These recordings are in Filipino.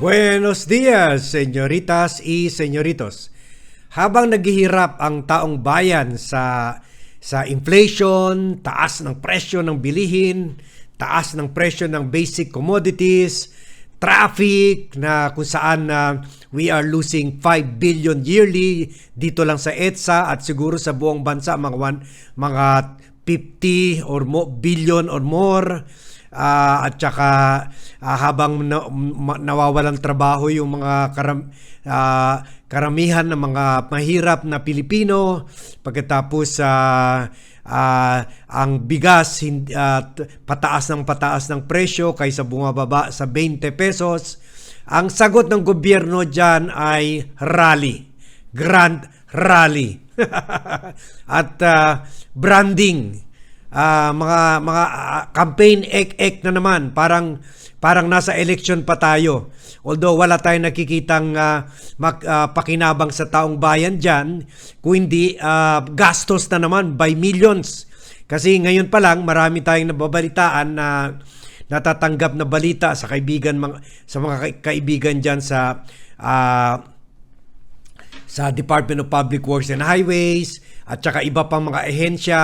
Buenos dias, señoritas y señoritos. Habang naghihirap ang taong bayan sa sa inflation, taas ng presyo ng bilihin, taas ng presyo ng basic commodities, traffic na kung saan na we are losing 5 billion yearly dito lang sa EDSA at siguro sa buong bansa mga one, mga 50 or mo, billion or more Ah, at saka ah, habang na, nawawalan trabaho yung mga karam, ah, karamihan ng mga mahirap na Pilipino pagkatapos ah, ah, ang bigas hindi, t- pataas ng pataas ng presyo kaysa bumababa sa 20 pesos ang sagot ng gobyerno dyan ay rally. Grand rally. At ah, branding Ah, mga mga ah, campaign ek ek na naman. Parang parang nasa election pa tayo. Although wala tayong nakikitang ah, mag, ah, pakinabang sa taong bayan diyan kung hindi ah, gastos na naman by millions. Kasi ngayon pa lang marami tayong nababalitaan na natatanggap na balita sa kaibigan mga, sa mga ka- kaibigan diyan sa ah, sa Department of Public Works and Highways at saka iba pang mga ehensya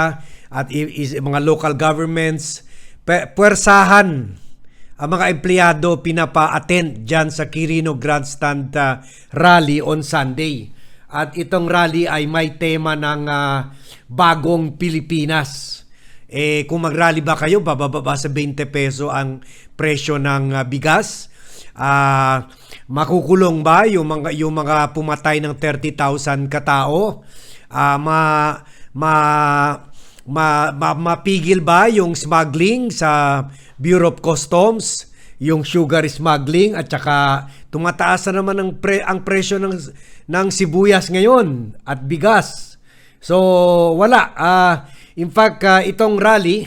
at is, mga local governments puwersahan ang mga empleyado pinapa-attend dyan sa Quirino Grandstand uh, Rally on Sunday. At itong rally ay may tema ng ah, bagong Pilipinas. Eh, kung mag-rally ba kayo, bababa sa 20 peso ang presyo ng ah, bigas. Ah, makukulong ba yung mga yung mga pumatay ng 30,000 katao? Ah, ma ma ma, ma- mapigil ba yung smuggling sa Bureau of Customs, yung sugar smuggling at saka tumataas na naman ang pre, ang presyo ng ng sibuyas ngayon at bigas. So wala Ah, in fact ah, itong rally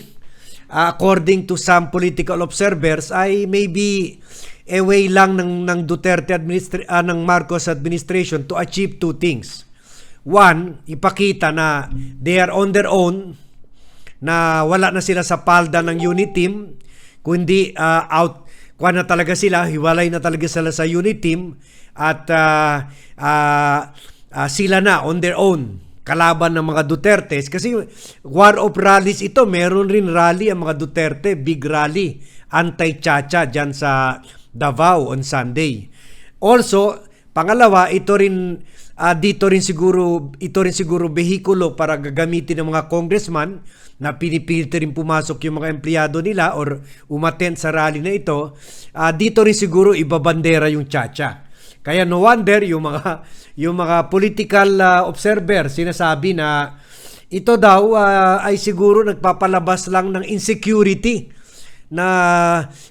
ah, according to some political observers ay maybe a way lang ng ng Duterte administra- ah, ng Marcos administration to achieve two things. One, ipakita na they are on their own na wala na sila sa palda ng unit team kundi ah, out kuha na talaga sila hiwalay na talaga sila sa unit team at ah, ah, ah, sila na on their own kalaban ng mga Duterte. Kasi war of rallies ito meron rin rally ang mga Duterte big rally anti-chacha dyan sa Davao on Sunday. Also pangalawa ito rin ah, dito rin siguro ito rin siguro behikulo para gagamitin ng mga congressman na pinipilit rin pumasok yung mga empleyado nila or umattend sa rally na ito, ah, dito rin siguro ibabandera yung chacha. Kaya no wonder yung mga yung mga political ah, observer sinasabi na ito daw ah, ay siguro nagpapalabas lang ng insecurity na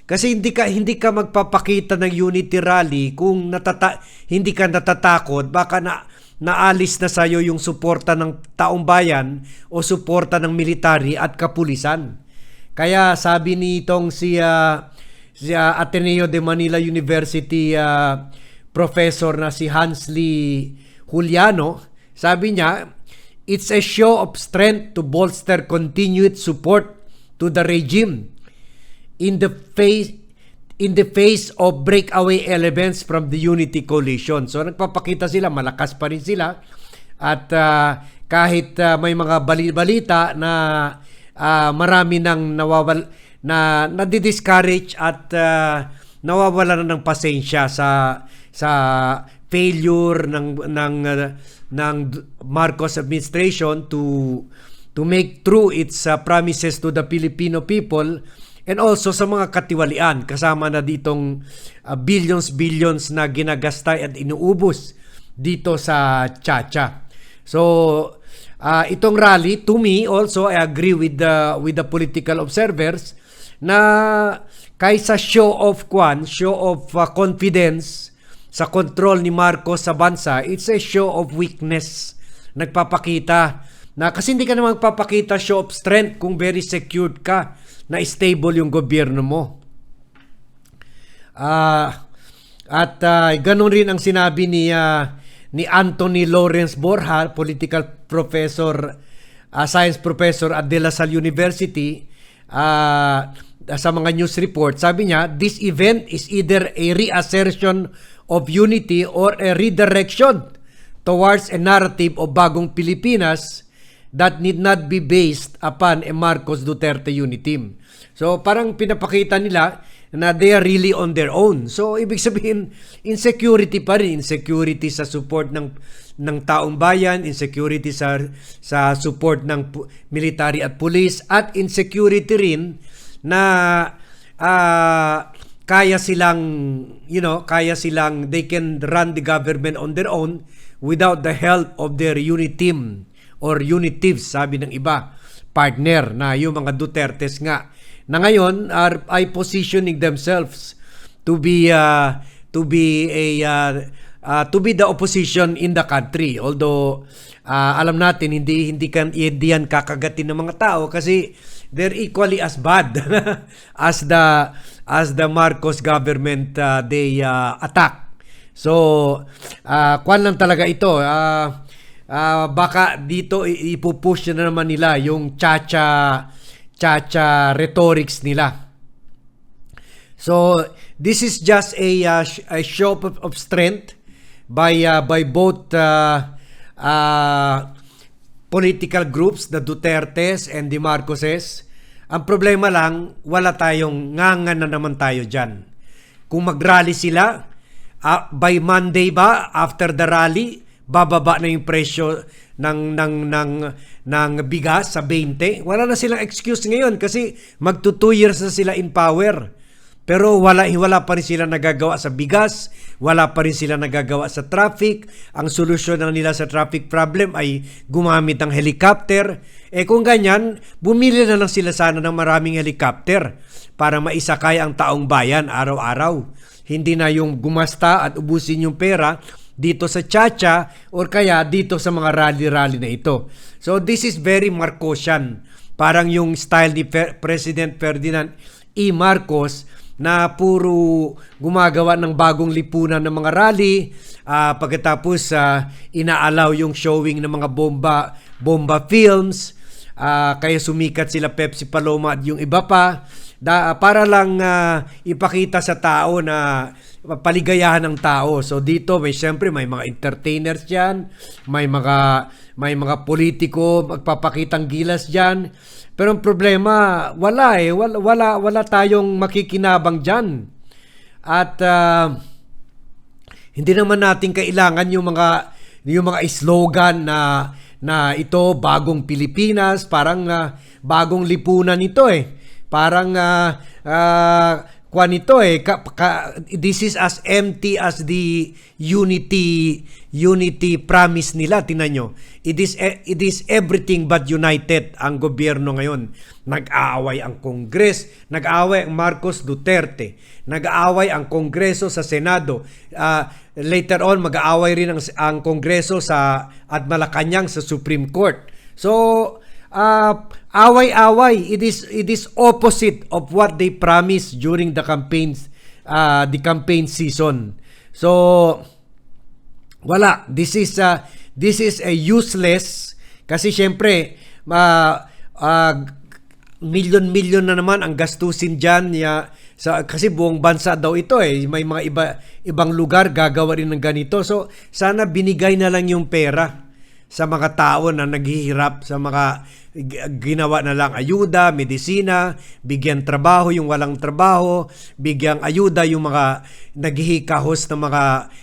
kasi hindi ka hindi ka magpapakita ng unity rally kung natata hindi ka natatakot baka na naalis na sayo yung suporta ng taong bayan o suporta ng military at kapulisan. Kaya sabi nitong si ah, si ah, Ateneo de Manila University ah, professor na si Hansley Juliano, sabi niya, it's a show of strength to bolster continued support to the regime in the face in the face of breakaway elements from the Unity Coalition. So nagpapakita sila malakas pa rin sila at ah, kahit ah, may mga bali- balita na ah, marami nang nawawal na nadi-discourage at ah, nawawala na ng pasensya sa sa failure ng ng ah, ng Marcos administration to to make true its uh, promises to the Filipino people and also sa mga katiwalian kasama na ditong uh, billions billions na ginagastay at inuubos dito sa Chacha. So uh, itong rally to me also I agree with the with the political observers na kaysa show of kwan, show of uh, confidence sa control ni Marcos sa bansa, it's a show of weakness. Nagpapakita na kasi hindi ka naman magpapakita show of strength kung very secured ka na stable yung gobyerno mo. Ah at ah, ganun rin ang sinabi ni ah, ni Anthony Lawrence Borja, political professor, ah, science professor at De La Salle University, uh, sa mga news report, sabi niya, this event is either a reassertion of unity or a redirection towards a narrative of bagong Pilipinas that need not be based upon a Marcos Duterte unity. So parang pinapakita nila na they are really on their own. So ibig sabihin insecurity pa rin, insecurity sa support ng ng taong bayan, insecurity sa sa support ng military at police at insecurity rin na ah, kaya silang you know, kaya silang they can run the government on their own without the help of their unit team or unitives sabi ng iba partner na yung mga Dutertes nga na ngayon are ay positioning themselves to be uh, to be a uh, uh, to be the opposition in the country. Although uh, alam natin hindi hindi kan hindi yan kakagatin ng mga tao kasi they're equally as bad as the as the Marcos government uh, they uh, attack. So uh, kwan lang talaga ito uh, uh, baka dito ipupush na naman nila yung chacha chacha rhetorics nila So this is just a, uh, a show of, of strength by uh, by both uh, uh, political groups, the Dutertes and the Marcoses. Ang problema lang, wala tayong ngangan na naman tayo dyan. Kung mag-rally sila, ah, by Monday ba, after the rally, bababa na yung presyo ng ng ng ng bigas sa 20. Wala na silang excuse ngayon kasi magto 2 years na sila in power. Pero wala wala pa rin sila nagagawa sa bigas, wala pa rin sila nagagawa sa traffic. Ang solusyon na nila sa traffic problem ay gumamit ng helicopter. Eh kung ganyan, bumili na lang sila sana ng maraming helicopter para maisakay ang taong bayan araw-araw. Hindi na yung gumasta at ubusin yung pera dito sa Chacha or kaya dito sa mga rally-rally na ito. So this is very Marcosian. Parang yung style ni Fe- President Ferdinand E. Marcos na puro gumagawa ng bagong lipunan ng mga rally ah, pagkatapos uh, inaalaw yung showing ng mga bomba bomba films ah, kaya sumikat sila Pepsi Paloma at yung iba pa da, para lang ah, ipakita sa tao na paligayahan ng tao. So dito may siyempre may mga entertainers diyan, may mga may mga politiko magpapakitang gilas diyan. Pero ang problema, wala eh, wala wala, wala tayong makikinabang diyan. At ah, hindi naman natin kailangan yung mga yung mga slogan na na ito bagong Pilipinas, parang ah, bagong lipunan ito eh. Parang uh, kwan ito eh ka, ka- this is as empty as the unity unity promise nila. Tingnan nyo. It is e- it is everything but united ang gobyerno ngayon. Nag-aaway ang Kongres nag-aaway ang Marcos Duterte nag-aaway ang Kongreso sa Senado. Ah, later on mag-aaway rin ang, ang Kongreso sa at Malacanang sa Supreme Court. So uh, away-away. It is it is opposite of what they promised during the campaigns uh, the campaign season. So wala, this is uh, this is a useless kasi syempre ma uh, milyon-milyon na naman ang gastusin diyan ya sa kasi buong bansa daw ito eh may mga iba ibang lugar gagawa rin ng ganito so sana binigay na lang yung pera sa mga tao na naghihirap sa mga ginawa na lang ayuda, medisina, bigyan trabaho yung walang trabaho, bigyang ayuda yung mga naghihikahos ng mga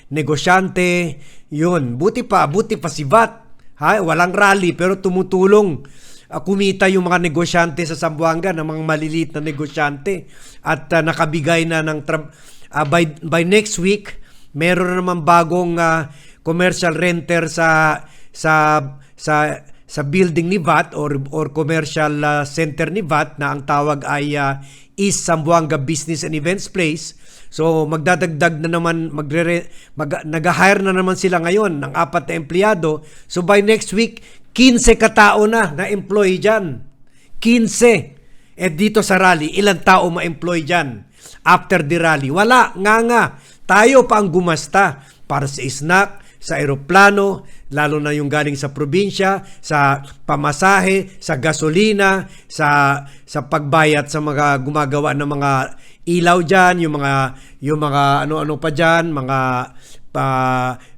negosyante. Yun, buti pa, buti pa si VAT. Ha, walang rally pero tumutulong uh, kumita yung mga negosyante sa Zamboanga ng mga maliliit na negosyante at uh, nakabigay na ng tra- uh, by by next week meron na naman bagong uh, commercial renter sa sa sa sa building ni VAT or or commercial uh, center ni VAT na ang tawag ay uh, East Zamboanga Business and Events Place. So magdadagdag na naman magre mag, nag-hire na naman sila ngayon ng apat na empleyado. So by next week 15 katao na na employee diyan. 15. Eh dito sa rally, ilang tao ma-employ dyan after the rally? Wala, nga nga. Tayo pa ang gumasta para sa snack, sa aeroplano, lalo na yung galing sa probinsya, sa pamasahe, sa gasolina, sa sa pagbayad sa mga gumagawa ng mga ilaw diyan, yung mga yung mga ano-ano pa diyan, mga pa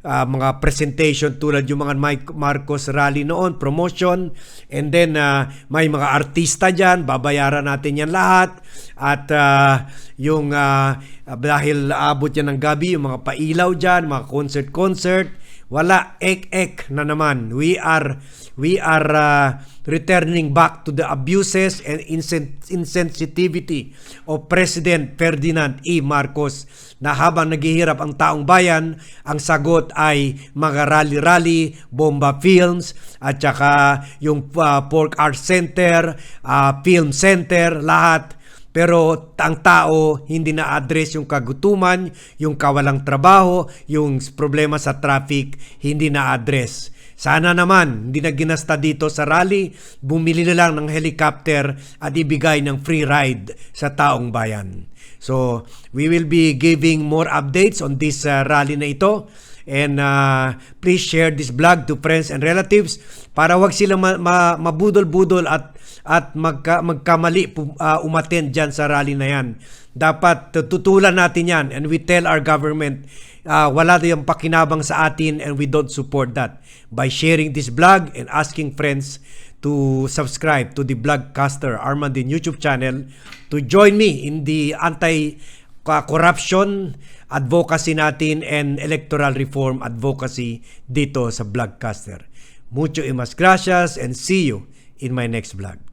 ah, mga presentation tulad yung mga Mike Marcos rally noon, promotion, and then ah, may mga artista diyan, babayaran natin yan lahat at ah, yung ah, dahil abot yan ng gabi, yung mga pailaw diyan, mga concert-concert, wala ek-ek na naman. We are we are uh, returning back to the abuses and insen- insensitivity of President Ferdinand E. Marcos na habang naghihirap ang taong bayan, ang sagot ay mga rally-rally, bomba films, at saka yung uh, Pork Arts Center, uh, Film Center, lahat pero ang tao hindi na-address yung kagutuman, yung kawalang trabaho, yung problema sa traffic, hindi na-address. Sana naman, hindi na ginasta dito sa rally, bumili na lang ng helicopter at ibigay ng free ride sa taong bayan. So, we will be giving more updates on this uh, rally na ito. And uh, please share this vlog to friends and relatives para wag sila ma- ma- mabudol-budol at at magka, magkamali uh, umattend dyan sa rally na yan. Dapat tutulan natin yan and we tell our government uh, wala yung pakinabang sa atin and we don't support that. By sharing this vlog and asking friends to subscribe to the Vlogcaster Armandin YouTube channel to join me in the anti corruption advocacy natin and electoral reform advocacy dito sa Vlogcaster. Mucho y mas gracias and see you in my next vlog.